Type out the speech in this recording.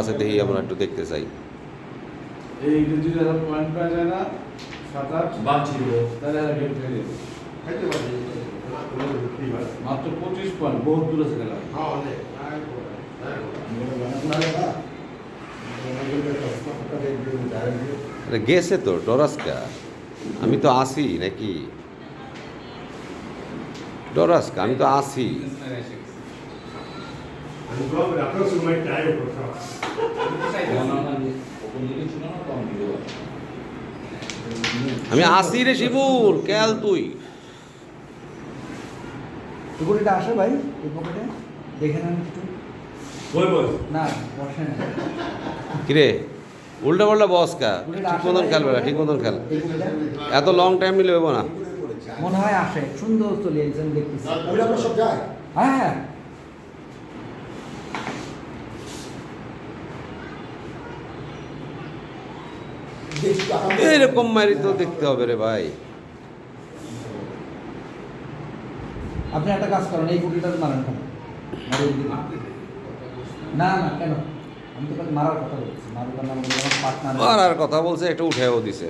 আছে দেখি আমরা একটু দেখতে চাই। এই যদি এরা পয়েন্ট পাওয়া যায় না সাত আট বাদ ছিল। তাহলে এরা গেম খেলে দেবে খাইতে পারি মাত্র পঁচিশ পয়েন্ট বহুত দূরে আছে খেলা। অনেক আরে গেছে তো ডরাসকা। আমি তো আসি নাকি? ডরাসকা আমি তো আসি। আমি আসি রে শিবুল কেল তুই। টুকুরিটা আসে ভাই এই পকেটে। দেখে নেন একটু। বই বই। না বসে না। কিরে উল্টা পাল্টা বস কা? ঠিক মতন খেলবে ঠিক মতন খেল। এত লং টাইম নিলে হব না। মনে হয় আসে সুন্দর চলে দেখতেছি। ওইটা আমরা সব যাই। হ্যাঁ। এরকম মারি তো দেখতে হবে রে ভাই। আপনি একটা কাজ করেন এই গুটিটা মারেন। না না কেন? আমি তো মারার কথা বলছি। আর কথা বলছে একটা উঠেও দিছে।